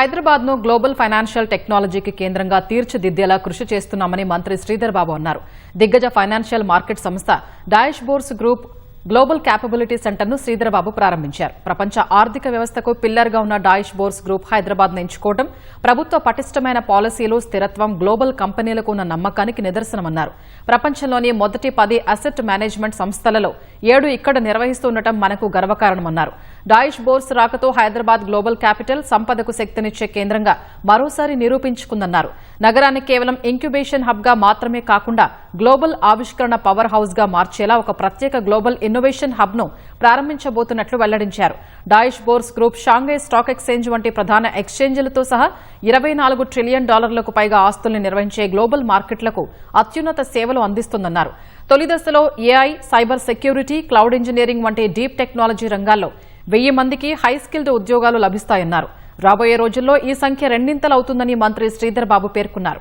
హైదరాబాద్ను global financial టెక్నాలజీకి కేంద్రంగా తీర్చిదిద్దేలా కృషి చేస్తున్నామని మంత్రి శ్రీధర్ బాబు అన్నారు. దిగ్గజ ఫైనాన్షియల్ మార్కెట్ సంస్థ Deutsche Börse group global capability సెంటర్ను శ్రీధరబాబు ప్రారంభించారు. ప్రపంచ ఆర్థిక వ్యవస్థకు పిల్లర్గా ఉన్న డాయిష్ బోర్స్ గ్రూప్ హైదరాబాద్ ఎంచుకోవడం ప్రభుత్వ పటిష్టమైన పాలసీలు స్థిరత్వం గ్లోబల్ కంపెనీలకు ఉన్న నమ్మకానికి నిదర్శనమన్నారు. ప్రపంచంలోని మొదటి పది అసెట్ మేనేజ్మెంట్ సంస్థలలో ఏడు ఇక్కడ నిర్వహిస్తుండటం మనకు గర్వకారణమన్నారు. డాయిష్ బోర్స్ రాకతో హైదరాబాద్ గ్లోబల్ క్యాపిటల్ సంపదకు శక్తినిచ్చే కేంద్రంగా మరోసారి నిరూపించుకుందన్నారు. నగరాన్ని కేవలం ఇంక్యుబేషన్ హబ్గా మాత్రమే కాకుండా గ్లోబల్ ఆవిష్కరణ పవర్ హౌస్గా మార్చేలా ఒక ప్రత్యేక గ్లోబల్ ఇన్నోవేషన్ హబ్ను ప్రారంభించబోతున్నట్లు వెల్లడించారు. Deutsche Börse group Shanghai stock exchange వంటి ప్రధాన ఎక్స్చేంజ్లతో సహా ఇరవై నాలుగు ట్రిలియన్ డాలర్లకు పైగా ఆస్తుల్ని నిర్వహించే గ్లోబల్ మార్కెట్లకు అత్యున్నత సేవలు అందిస్తుందన్నారు. తొలి దశలో AI cyber security cloud engineering వంటి డీప్ టెక్నాలజీ రంగాల్లో వెయ్యి మందికి హై స్కిల్డ్ ఉద్యోగాలు లభిస్తాయన్నారు. రాబోయే రోజుల్లో ఈ సంఖ్య రెండింతలవుతుందని మంత్రి శ్రీధర్ బాబు పేర్కొన్నారు.